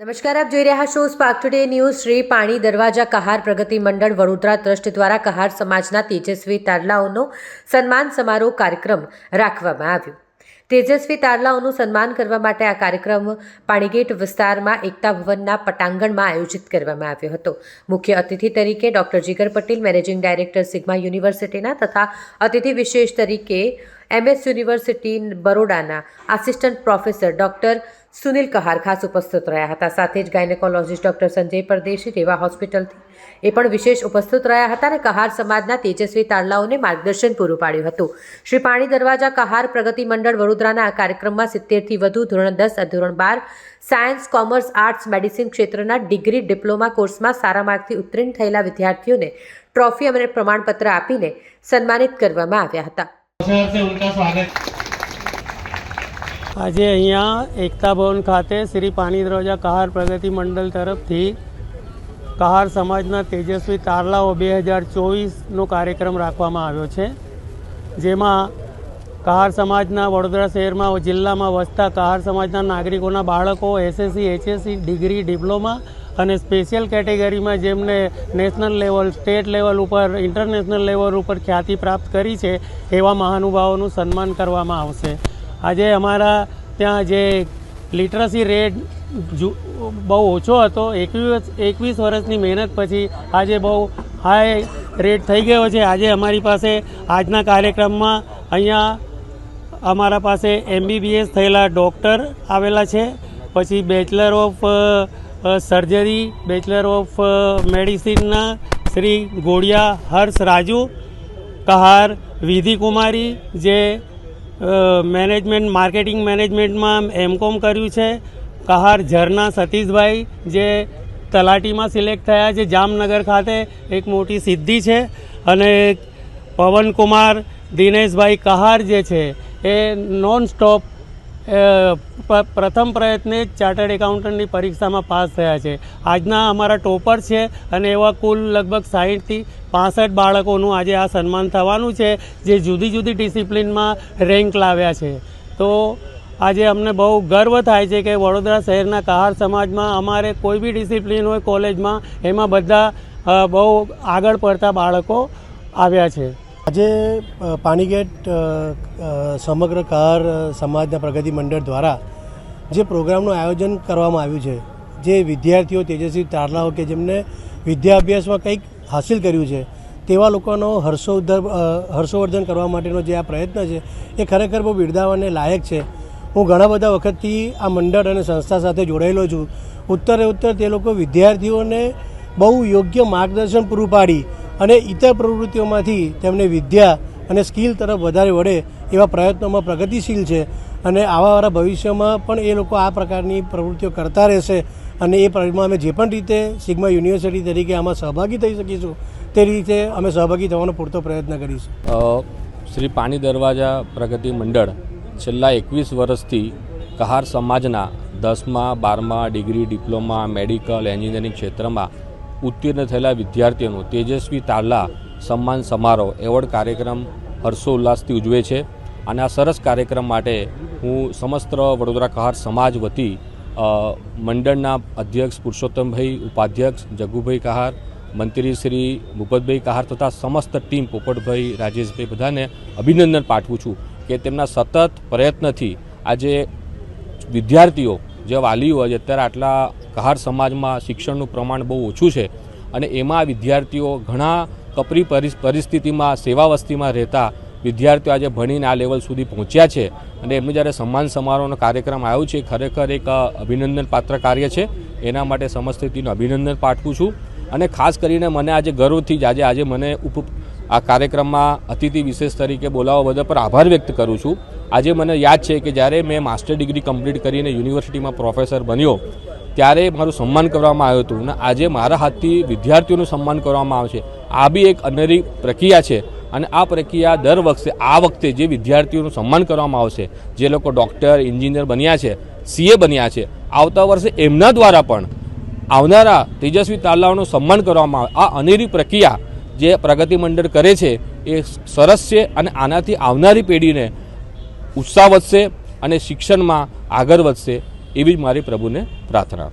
નમસ્કાર, આપ જોઈ રહ્યા છો સ્પાર્ક ટુડે ન્યૂઝ શ્રી પાણી દરવાજા કહાર પ્રગતિ મંડળ વડોદરા ટ્રસ્ટ દ્વારા કહાર સમાજના તેજસ્વી તારલાઓનો સન્માન સમારોહ કાર્યક્રમ રાખવામાં આવ્યો. તેજસ્વી તારલાઓનું સન્માન કરવા માટે આ કાર્યક્રમ પાણીગેટ વિસ્તારમાં એકતા ભવનના પટાંગણમાં આયોજિત કરવામાં આવ્યો હતો. મુખ્ય અતિથિ તરીકે doctor Jigar Patel, managing director Sigma યુનિવર્સિટીના તથા અતિથિ વિશેષ તરીકે MS university બરોડાના assistant professor doctor Sunil Kahar ખાસ ઉપસ્થિત રહ્યા હતા. સાથે જ ગાયનેકોલોજીસ્ટ ડૉક્ટર સંજય પરદેશી રેવા હોસ્પિટલથી એ પણ વિશેષ ઉપસ્થિત રહ્યા હતા અને કહાર સમાજના તેજસ્વી તારલાઓને માર્ગદર્શન પૂરું પાડ્યું હતું. શ્રી પાણી દરવાજા કહાર પ્રગતિ મંડળ વડોદરાના આ કાર્યક્રમમાં સિત્તેરથી વધુ ધોરણ દસ ધોરણ બાર, સાયન્સ, કોમર્સ, આર્ટ્સ, મેડિસિન ક્ષેત્રના ડિગ્રી, ડિપ્લોમા કોર્સમાં સારા માર્કથી ઉત્તીર્ણ થયેલા વિદ્યાર્થીઓને ટ્રોફી અને પ્રમાણપત્ર આપીને સન્માનિત કરવામાં આવ્યા હતા. સ્વાગત. આજે અહીંયા એકતા ભવન ખાતે શ્રી પાણી કહાર પ્રગતિ મંડળ તરફથી કહાર સમાજના તેજસ્વી તારલાઓ બે હજાર ચોવીસનો કાર્યક્રમ રાખવામાં આવ્યો છે. જેમાં કહાર સમાજના વડોદરા શહેરમાં જિલ્લામાં વસતા કહાર સમાજના નાગરિકોના બાળકો એસએસસી એચએસસી ડિગ્રી, ડિપ્લોમા અને સ્પેશિયલ કેટેગરીમાં જેમને નેશનલ લેવલ, સ્ટેટ લેવલ ઉપર, ઇન્ટરનેશનલ લેવલ ઉપર ખ્યાતિ પ્રાપ્ત કરી છે, એવા મહાનુભાવોનું સન્માન કરવામાં આવશે. આજે અમારા ત્યાં જે લિટરસી રેટ બહુ ઓછો હતો, એકવીસ એકવીસ વર્ષની મહેનત પછી આજે બહુ હાઈ રેટ થઈ ગયો છે. આજે અમારી પાસે આજના કાર્યક્રમમાં અહીંયા અમારા પાસે એમબીબીએસ થયેલા ડૉક્ટર આવેલા છે, પછી bachelor of surgery bachelor of મેડિસિનના Shri Goliya Harsh Raju, Kahar Vidhi Kumari જે મેનેજમેન્ટ માર્કેટિંગ મેનેજમેન્ટમાં એમકોમ કર્યું છે. કહાર ઝરના સતીશભાઈ જે તલાટીમાં સિલેક્ટ થયા છે, જામનગર ખાતે એક મોટી સિદ્ધિ છે. અને પવનકુમાર, દિનેશભાઈ કહાર જે છે, એ નોન સ્ટોપ પ્રથમ પ્રયત્ને ચાર્ટર્ડ એકાઉન્ટન્ટની પરીક્ષામાં પાસ થયા છે. આજના અમારા ટોપર છે અને એવા કુલ લગભગ સાહીઠથી પાસઠ બાળકોનું આજે આ સન્માન થવાનું છે, જે જુદી જુદી ડિસિપ્લિનમાં રેન્ક લાવ્યા છે. તો આજે અમને બહુ ગર્વ થાય છે કે વડોદરા શહેરના કહાર સમાજમાં અમારે કોઈ બી ડિસિપ્લિન હોય કોલેજમાં, એમાં બધા બહુ આગળ પડતા બાળકો આવ્યા છે. આજે પાણીગેટ સમગ્ર કાર સમાજના પ્રગતિ મંડળ દ્વારા જે પ્રોગ્રામનું આયોજન કરવામાં આવ્યું છે જે વિદ્યાર્થીઓ તેજસ્વી તારલાઓ કે જેમને વિદ્યાભ્યાસમાં કંઈક હાસિલ કર્યું છે તેવા લોકોનો અ, હર્ષોવર્ધન કરવા માટેનો જે આ પ્રયત્ન છે એ ખરેખર બહુ બિરદાવાને લાયક છે. હું ઘણા બધા વખતથી આ મંડળ અને સંસ્થા સાથે જોડાયેલો છું. ઉત્તરે ઉત્તર તે લોકો વિદ્યાર્થીઓને બહુ યોગ્ય માર્ગદર્શન પૂરું પાડી અને ઇતર પ્રવૃત્તિઓમાંથી તેમને વિદ્યા અને સ્કિલ તરફ વધારે વળે એવા પ્રયત્નોમાં પ્રગતિશીલ છે. અને આવાવાળા ભવિષ્યમાં પણ એ લોકો આ પ્રકારની પ્રવૃત્તિઓ કરતા રહેશે અને એ પરિણામે અમે જે પણ રીતે સિગ્મા યુનિવર્સિટી તરીકે આમાં સહભાગી થઈ શકીશું, તે રીતે અમે સહભાગી થવાનો પૂરતો પ્રયત્ન કરીશું. શ્રી પાણી દરવાજા પ્રગતિ મંડળ છેલ્લા એકવીસ વર્ષથી કહાર સમાજના દસમા, બારમા ડિગ્રી, ડિપ્લોમા, મેડિકલ, એન્જિનિયરિંગ ક્ષેત્રમાં ઉત્તીર્ણ થયેલા વિદ્યાર્થીઓનું તેજસ્વી તારલા સન્માન સમારોહ એવોર્ડ કાર્યક્રમ હર્ષોલ્લાસથી ઉજવે છે. અને આ સરસ કાર્યક્રમ માટે હું સમસ્ત વડોદરા કહાર સમાજ વતી મંડળના અધ્યક્ષ પુરુષોત્તમભાઈ, ઉપાધ્યક્ષ જગુભાઈ કહાર, મંત્રી શ્રી ભૂપતભાઈ કહાર તથા સમસ્ત ટીમ પોપટભાઈ, રાજેશભાઈ બધાને અભિનંદન પાઠવું છું કે તેમના સતત પ્રયત્નથી આજે વિદ્યાર્થીઓ જે વાલીઓ છે, અત્યારે આટલા કહાર સમાજમાં શિક્ષણનું પ્રમાણ બહુ ઓછું છે અને એમાં વિદ્યાર્થીઓ ઘણા કપરી પરિસ- પરિસ્થિતિમાં સેવા વસ્તીમાં રહેતા વિદ્યાર્થીઓ આજે ભણીને આ લેવલ સુધી પહોંચ્યા છે. અને એમનું જ્યારે સન્માન સમારોહનો કાર્યક્રમ આવ્યો છે ખરેખર એક અભિનંદન પાત્ર કાર્ય છે. એના માટે સમસ્ત ટીમનું અભિનંદન પાઠવું છું. અને ખાસ કરીને મને આજે ગર્વથી જ આજે આજે મને ઉપ આ કાર્યક્રમમાં અતિથિ વિશેષ તરીકે બોલાવવા બદલ પર આભાર વ્યક્ત કરું છું. આજે મને યાદ છે કે જ્યારે મેં માસ્ટર ડિગ્રી કમ્પ્લીટ કરીને યુનિવર્સિટીમાં પ્રોફેસર બન્યો, ત્યારે મારું સન્માન કરવામાં આવ્યું હતું અને આજે મારા હાથથી વિદ્યાર્થીઓનું સન્માન કરવામાં આવે છે. આ બી એક અનેરી પ્રક્રિયા છે અને આ પ્રક્રિયા દર વખતે, આ વખતે જે વિદ્યાર્થીઓનું સન્માન કરવામાં આવશે જે લોકો ડૉક્ટર, એન્જિનિયર બન્યા છે, સીએ બન્યા છે, આવતા વર્ષે એમના દ્વારા પણ આવનારા તેજસ્વી તાલાઓનું સન્માન કરવામાં આવે. આ અનેરી પ્રક્રિયા જે પ્રગતિ મંડળ કરે છે, એ સરસ છે અને આનાથી આવનારી પેઢીને ઉત્સાહ વધશે અને શિક્ષણમાં આગળ વધશે એવી જ મારી પ્રભુને પ્રાર્થના.